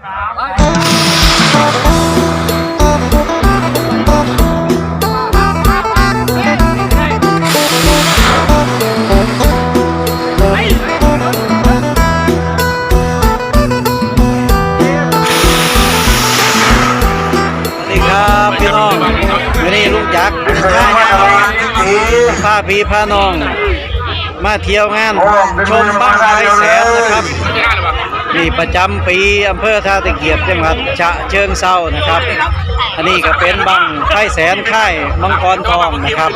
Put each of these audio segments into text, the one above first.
สวัสดีครับพี่น้องวันนี้ลุงจักรพาพี่พาน้อง มาเที่ยวงานชมบ้างไฟแสนนะครับ นี่ประจำปีอำเภอท่าตะเกียบจังหวัดฉะเชิงเซานะครับ อันนี้ก็เป็นบังไฟแสนค่มังกรทองนะครับ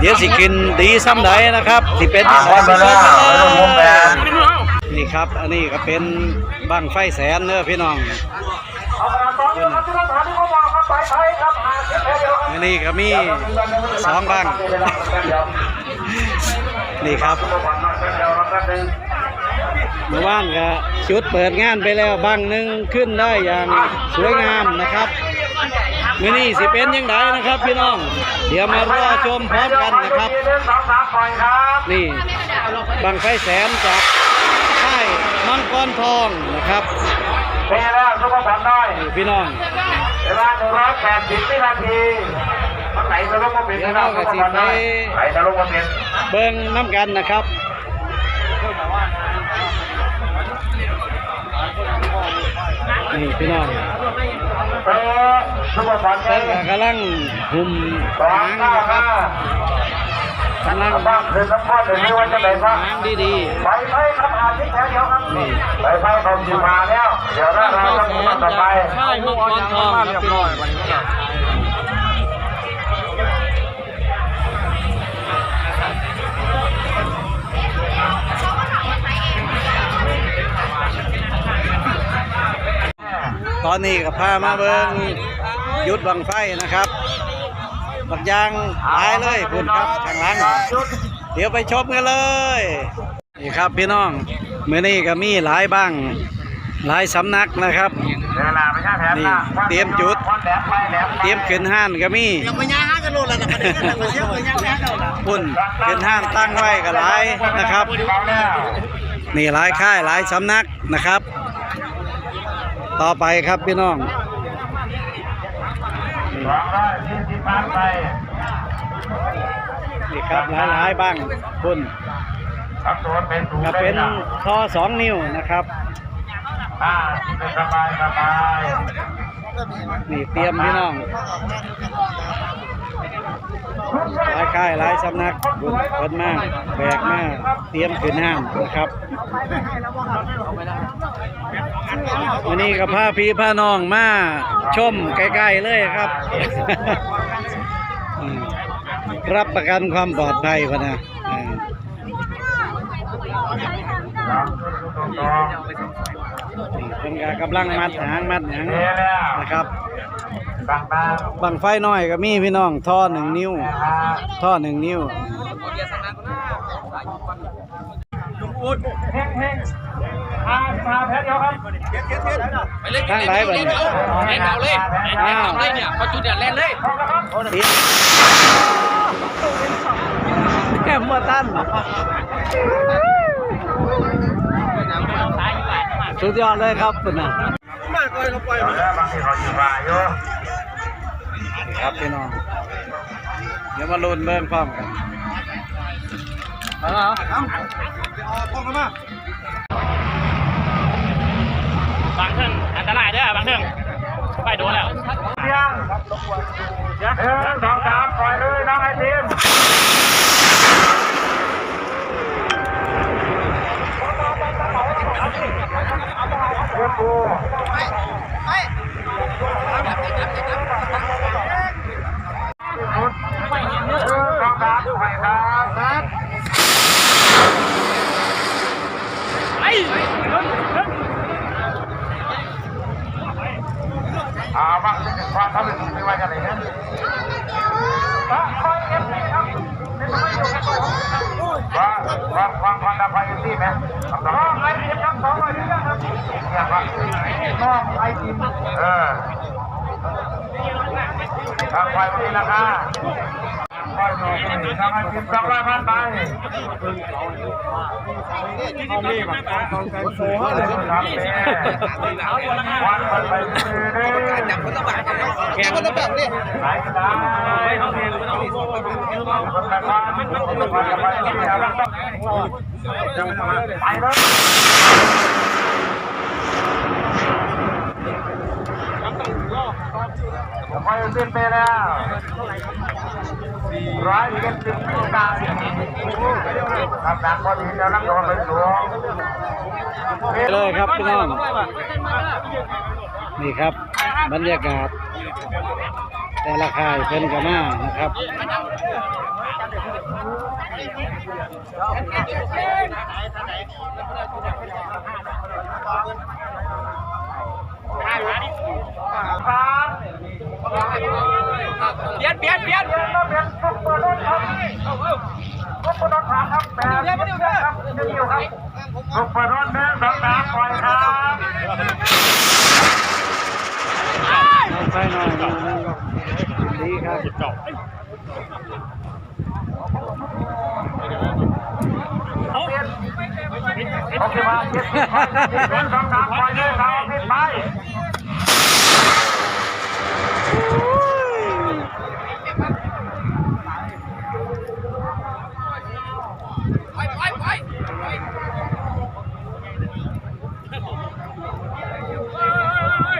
เดี๋ยวสิกินดีซ้ำใดนนะครับสิเป็นที่ไหนไปชมกันนี่ครับ อันนี้ก็เป็นบังไฟแสนเนอะพี่น้องอันนี้ก็มีสองบังนี่ครับ เมื่อวานก็จุดเปิดงานไปแล้วบังหนึ่งขึ้นได้อย่างสวยงามนะครับมื่อนี้สิเป็นยังไงนะครับ พี่น้อง เดี๋ยวมารอชมพร้อมกันนะครับ นี่บังไฟแสนจากค่ายมังกรทองนะครับเวลาสุภาพน้อยนี่พี่น้องเวลาหนึ่งร้อยแปดสิบวินาทีมันไหนจะลงมาเป็นไหนจะลงมาเป็นเบิ้งน้ำกันนะครับ นี่พี่น้องเออสุภาพน้เพิ่อนก็ยกำลังหุ่มสองหางเก้านะครับห้ากำลังบ้างคือน้ำก้อนหรือว่าจะไหนบ้างหางดีไปไปครับอาทิตย์แถวเดียวครับนี่ไปไปเขาสิมาแล้ว เดี๋ยวๆเราบังไฟเราแสต้องนต่อจากไปค่ายมังกรทองครับพี่น้อง ตอนนี้ก็พามาเบิ้งยุดบังไฟนะครับบักยางหลายเลยคุณครับข้างหลังเดี๋ยวไปชมกันเลยนี่ครับพี่น้องมื่อนี้ก็มีหลายบ้าง หลายสำนักนะครับเวลาไม่ใช่แผนนี่เตรียมจุดแหลมไปแหลมเตรียมขึ้นห้านก็มียังไม่ย่างห้ากันโลแล้วนะประเด็นก็เลยเชื่อว่าย่างแพ้เราละปุ่นขึ้นห้านตั้งไว้ก็หลายนะครับเราแล้วนี่หลายค่ายหลายสำนักนะครับ ต่อไปครับพี่น้องสองร้อยสี่สิบพันไปนี่ครับหลายหลายๆบ้างปุ่นครับตัวเป็นถูก็เป็นท่อสองนิ้วนะครับอ่าสบายสบายนี่เตรียมพี่น้อง หลายค่ายหลายสำนักบุญเพิ่นมาแบกมาเตรียมขึ้นห้างนะครับวันนี้ก็พาพี่พาน้องมาชมใกล้ๆเลยครับ รับประกันความปลอดภัยพะนะอ่าครับถูกต้องนี่เพิ่นก็กำลังมัดหางมัดหางนะครับ ต่างบังไฟน้อยก็มีพี่น้องท่อหนึ่งนิ้วๆนะครับท่อหนึ่งนิ้วเฮ้งเฮ้งอ่ามาแพ้เดียวครับข้างไหนบัดนี้เล่นเอาเลยเล่นเอาเลยเนี่ยพอจุดเนี่ยเล่นเลยติดแก้มมาตันสุดยอดเลยครับคุณน่ะ เดี๋ยวแล้วบางทีเขาอยู่บ่ายอยู่นี่ครับพี่น้อง เดี๋ยวมาลุ้นเบิ่งพร้อมกันบางเทิงอันตรายเด้อบางเทิงไปโดนแล้วเที่ยงเออสองสามปล่อยเลยน้องไอทีม เพื่อนกูเออสองสามไปครับ ไอ้ อ่าบ้างความทำเป็นไม่ว่าจะไหนนะว่าว่าความความดับไฟที่ไหมน้องไอทีมทั้งสองเลยนี่ครับเนี่ยว่าน้องไอทีมเออทางไฟวันนี้นะคะไฟ อยๆดู ทำให้ทีมสองร้อยพันไปเอานี่มาโซ่เลยครับแม่วันไปซื้อได้จับคนละบาทแข่งคนละแบบนี่ไหนก็ได้ไม่ต้องเรียนไม่ต้องมีโซ่คนละบาทมันมันไปไปที่ไหนแล้วต้องไปแล้วคอยขึ้นไปแล้ว ร้อยเจ็ดสิบตาทำหนักพอดีจะรับโดนไปหลวงเลยครับพี่น้องนี่ครับ บรรยากาศ แต่ละค่ายเพิ่นกันมานะครับครับ เปลี่ยนเปลี่ยนเปลี่ยนเป็นซุปเปอร์รถครับซุปเปอร์รถครับแปดสิบครับจะอยู่ครับซุปเปอร์รถหนึ่งสองสามปล่อยครับเอาไปหน่อยนึ่งดีครับโอเคมาเจ็ดสินึ่งสองสามปล่อยเลยครับสิบไป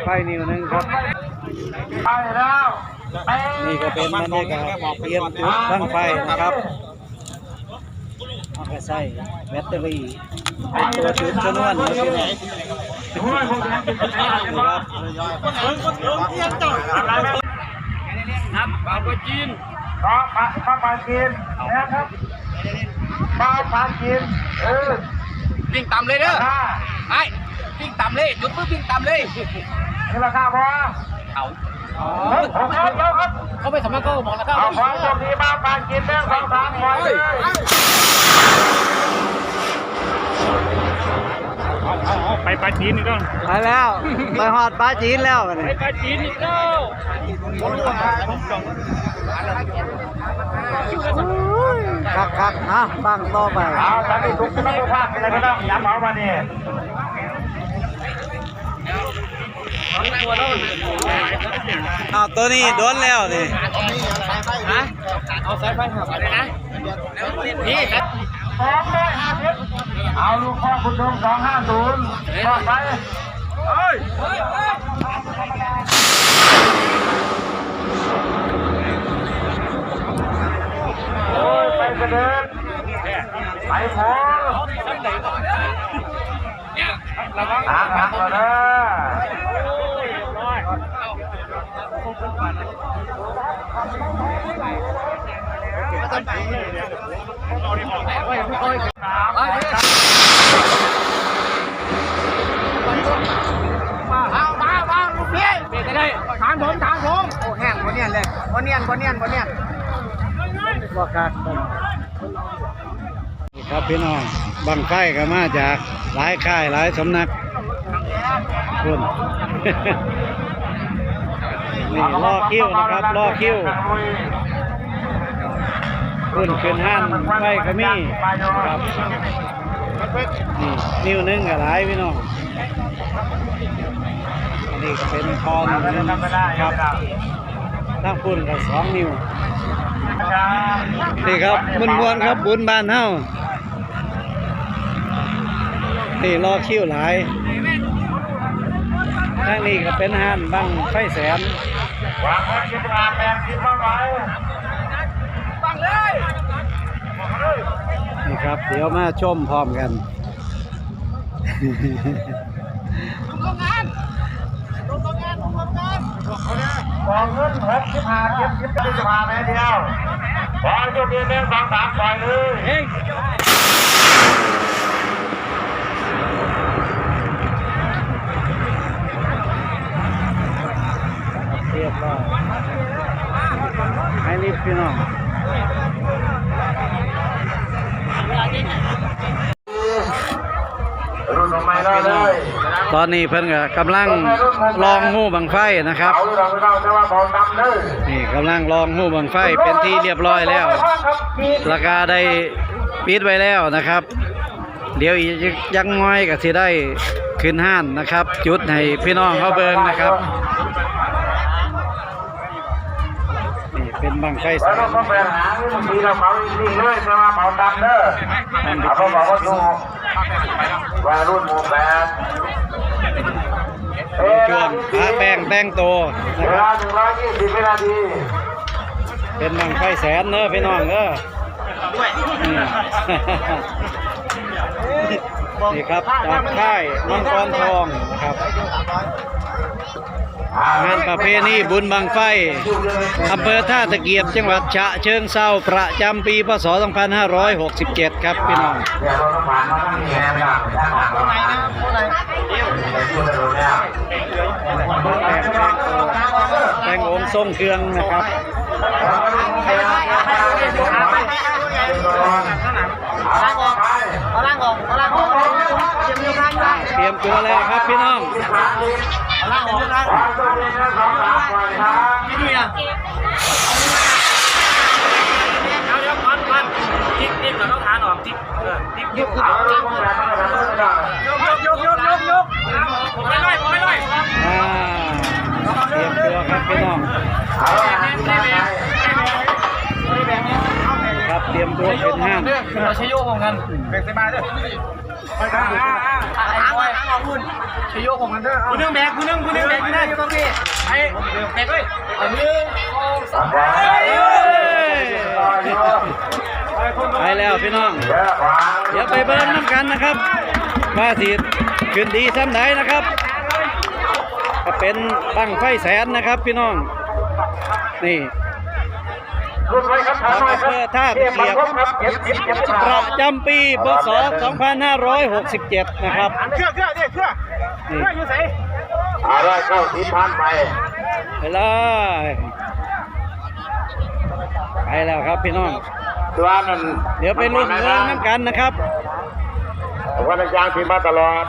ไฟนิวหนึงครับไปแล้วไปนี่ก็เป็นบรรยากาศเตรียมจุดตั้งไฟนะครับเอาไปใส่แบตเตอรี่เป็นตัวจุดชนวนนะพี่น้องด้วยพวกนี้เป็นอะไรครับครับปลาตัวจีนก็ปลาปลาปลากินนะครับปลาปลากินเออวิ่งต่ำเลยเด้อค่าไอ้ วิ่งต่ำเลยจุดปุ๊บวิ่งต่ำเลยนี่ราคาพอเอาเฮ้ยผมเอาเยอะครับเขาไปสำนักก็บอกแล้วครับเอาความโชคดีมาปลากินเรื่องสองสามปล่อยเลยไปปลาจีนอีกแล้วไปแล้วไปหอดปลาจีนแล้วบัดนี้ปลาจีนอีกแล้วคักคักๆอะตั้งต่อไปเอาตอนนี้ทุกท่านทุกภาคอะไรก็ต้องย้ำเอามาเนี่ย อ้าวตัวนี้โดนแล้วนี่ฮะเอาสายไฟหักอะไรนะนี่ครับเอาลูกพ่อคุณดงสองห้าศูนย์ต่อไปเฮ้ยโอ้ยไปกระเด็จไปพอหางหักก่อนนะเอามามาลูกพี่เบร กได้ทางผมทางผมโอ้แห้งบ่เนียนเลยบ่เนียนบ่เนียนบ่เนียนบ่คักกันนี่ครับพี่น้องบังไฟก็มาจากหลายค่ายหลายสำนักคุณ นี่รอคิวนะครับรอคิวขึ้นขึ้นห้านไฟก็มีครับนี่นิ้วหนึงก็หลายพี่น้องอันนี้ก็เป็นคอนหนึ่งครับถ้าคุณก็สองนิ้วนี่ครับมวนมวนๆครับบุญบานเฮานี่รอคิวหลายทางนี้ก็เป็นห้านบังไฟแสน วางไว้คิดงานแปดคิดว่าไว้นี่ครับ เดี๋ยวมาชมพร้อมกันกองเงินหกสิบห้าเจ็ดสิบเจ็ดสิบห้าแม่เดียวขอโชคดีหนึ่งสองสามปล่อยเลย เรียบร้อยให้รีบ พี่น้องรุ่นใหม่เลยเลยตอนนี้เพิ่นก็กำลังลองหูบังไฟนะครับเอาเราไม่ต้องแต่ว่าเบาดำเด้อนี่กำลังลองหูบังไฟเป็นที่เรียบร้อยแล้วราคาได้ปิดไว้แล้วนะครับ เดี๋ยวอีกยังน้อยก็สิได้ขึ้นห้านนะครับ จุดให้พี่น้องเขาเบิงนะครับ นี่เป็น บังไฟแสแล้วนก็ไปหางมันมีเราเผาจริงๆเลยแต่ว่าเผาดำเด้อเอาเขาบอกว่าดูว่ารุ่นหมู่แปดเอ้ยช่วงพาแป้งแต่งโตเวนะคลารับหนึ่งร้อยยี่สิบวินาทีเป็นบังไฟแสนเนอะพี่น้องเนอะนี่ครับจากค่ายมังกรทองนะครับ งานประเพณีบุญบังไฟอำเภอท่าตะเกียบจังหวัดฉะเชิงเซาประจำปีพศ 2567 ครับพี่น้องเดี๋ยวเราต้องผ่านมาทั้งนี้แล้วนะด้านหลังเระผู้ใดเดี๋ยวดูถนนเนี่ยแตงองค์ทรงเครื่องนะครับ เอาล่างออกเอาล่างออกเตรียมยกล่างได้เตรียมตัวแล้วครับพี่น้องเอาล่างออกยกล่างไม่ดีอะเอาเดี๋ยวก่อนก่อนติ๊กติ๊กเราต้องทานออกติ๊กเออติ๊กยกยกยกยกยกยกผมไม่ไล่ผมไม่ไล่อ่าเตรียมตัวครับพี่น้อง ครับ เตรียมตัวเป็นห้านเราใช้โยกของกันเบรกสบาด้วยไปกันอ่าอ่าหางออกหางออกคุณใช้โยกของกันเด้อคุณนึ่งแบกคุณนึ่งคุณนึ่งแบกคุณนึงต้องพี่ไอ้แบกเลยอันนี้ไปแล้วพี่น้อง เดี๋ยวไปเบิ้งน้ำกันนะครับว่าสิขึ้นดีซ้ำไหนนะครับก็เป็นบังไฟแสนนะครับพี่น้อง นี่ องอำเภอท่าตะเกียบเก็บเก็บเก็บประจำปีพศ2567 นะครับเครื่องเครื่องเนี่ยเครื่องเครื่องอยู่ไหนอะไรเข้าที่ผ่านไปไปเลยไปแล้วครับพี่น้องตัวนั้นเดี๋ยวไปรุ่นเมืองน้ำกันนะครับวันยางพิมพ์มาตลอด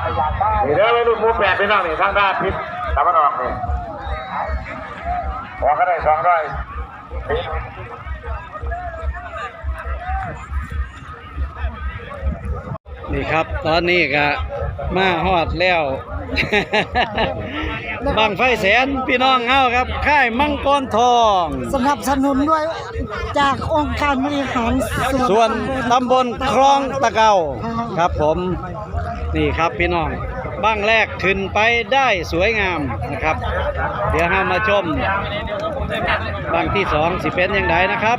นี่เด้อไปรุ่นหมูแปดพี่น้องนี่ทางด้านพิษตะวันออกนี่พอก็ได้สองร้อย นี่ครับ ตอนนี้ก็มาฮอดแล้วบังไฟแสนพี่น้องเฮาครับ ค่ายมังกรทอง สนับสนุนด้วยจากองค์การบริหารส่วนตำบลคลองตะเกาครับผมนี่ครับพี่น้องบ้างแรกขึ้นไปได้สวยงามนะครับ เดี๋ยวเรามาชมบ้างที่สองสิเป็นอย่างไรนะครับ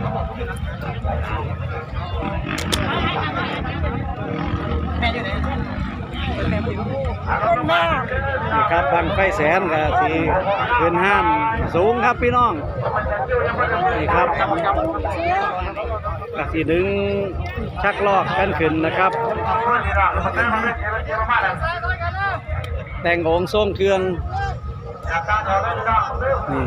นี่ครับบังไฟแสนกับสีขึ้นห้านสูงครับพี่น้องนี่ครับกับสีดึงชักลอกกันขึ้นนะครับ แต่งองค์ทรงเครื่องนี่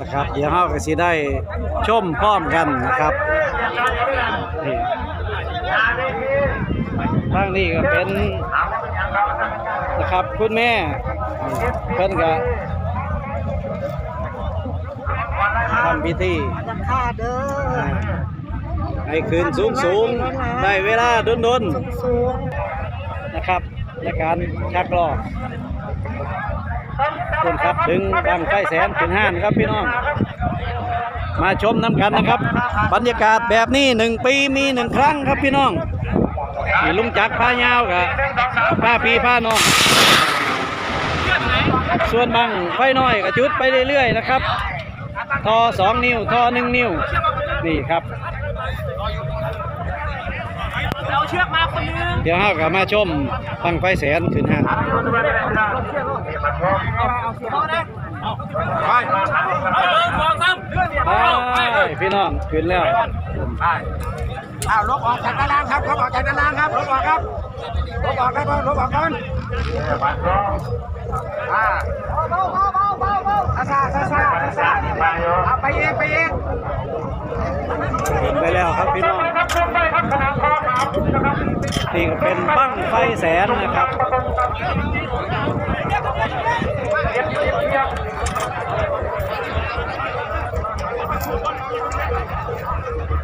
นะครับเดี๋ยวเราก็สิได้ชมพร้อมกันนะครับนี่ ทางนี้ก็เป็นนะครับคุณแม่เพิ่นก็ทำพิธีราคาเด้อให้คืนสูงสูงได้เวลาดนดนสูงนะครับในการชักลอกคุณครับถึงบังไฟแสนถึงห้านครับพี่น้อง มาชมน้ำกันนะครับ บรรยากาศแบบนี้หนึ่งปีมีหนึ่งครั้งครับพี่น้อง มีลุงจักรพายาวกับผ้าพีผ้านองส่วนบังไฟน้อยก็จุดไปเรื่อยๆนะครับทอสองนิ้วทอหนึ่งนิ้ว นี่ครับเอาเชือกมาคนนึงเดี๋ยวเราก็มาชมบังไฟแสนขึ้นห้าไปพี่น้องขึ้นแล้ว อ้าวลบออกจากด้านล่างครับลบออกจากด้านล่างครับลบออกครับลบออกครับลบออกก่อนอ่าเบาเบาเบาเบาเบาซาซาซาซาซาเอาไปเองไปเองขึ้นไปแล้วครับพี่น้องครับขึ้นไปครับขนาดคอ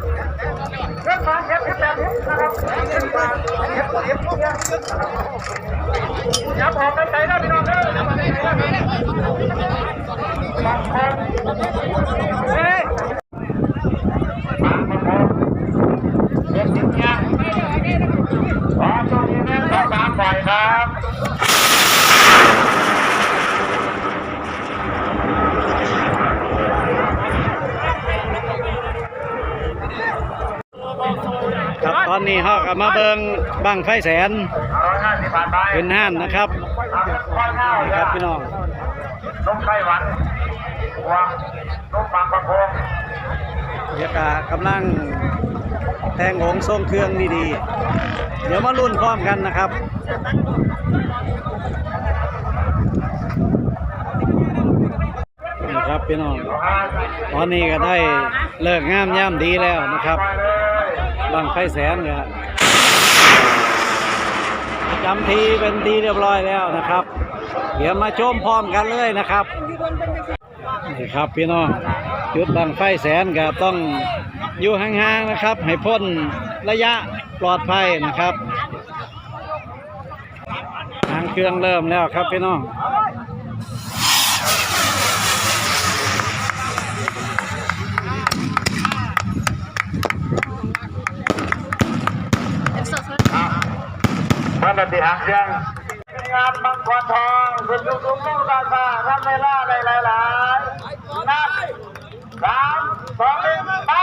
ขานี่ก็เป็นบั้งไฟแสนนะครับอย่าพอไปใจนะพี่น้องเด้อขอตัวนี้แม่ต้องตามไปครับ ครับตอนนี้เฮาก็มาเบิ่งบั้งไฟแสนร้อยห้าสิบบาทไปเป็นห้านนะครับข้าวข้าวนี่ครับพี่น้องนมไข่หวานวางนมปังประโคงบรรยากาศกำลังแทงหงทรงเครื่องดีๆ เดี๋ยวมาลุ้นพร้อมกันนะครับนี่ครับพี่น้อง ตอนนี้ก็ได้เลิกงามย่ำดีแล้วนะครับไปเลยบังไฟแสนก็ จำทีเป็นทีเรียบร้อยแล้วนะครับ เดี๋ยวมาชมพร้อมกันเลยนะครับนี่ครับพี่น้องจุดบังไฟแสนก็ต้องอยู่ห่างๆนะครับ ให้พ้นระยะปลอดภัยนะครับ ทางเครื่องเริ่มแล้วครับพี่น้อง วันละตีหางเสียงงานมังกรทองคุณลุงลุงลุงตาตาทำเวลาหลายหลายหลายนับสามสองหนึ่งไป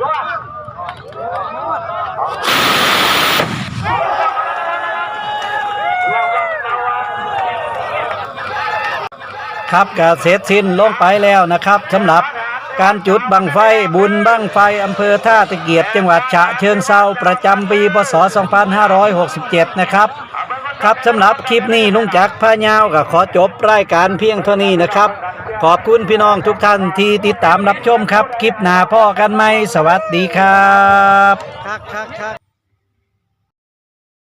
ด้วยระวังระวังครับก็เสร็จสิ้นลงไปแล้วนะครับสำหรับ การจุดบังไฟบุญบังไฟอำเภอท่าตะเกียบจังหวัดฉะเชิงเซาประจำปีพศ 2567 นะครับ ครับสำหรับคลิปนี้ลุงจักรพายาวก็ขอจบรายการเพียงเท่านี้นะครับ ขอบคุณพี่น้องทุกท่านที่ติดตามรับชมครับ คลิปหน้าพ่อกันไหมสวัสดีครับครับครับครับ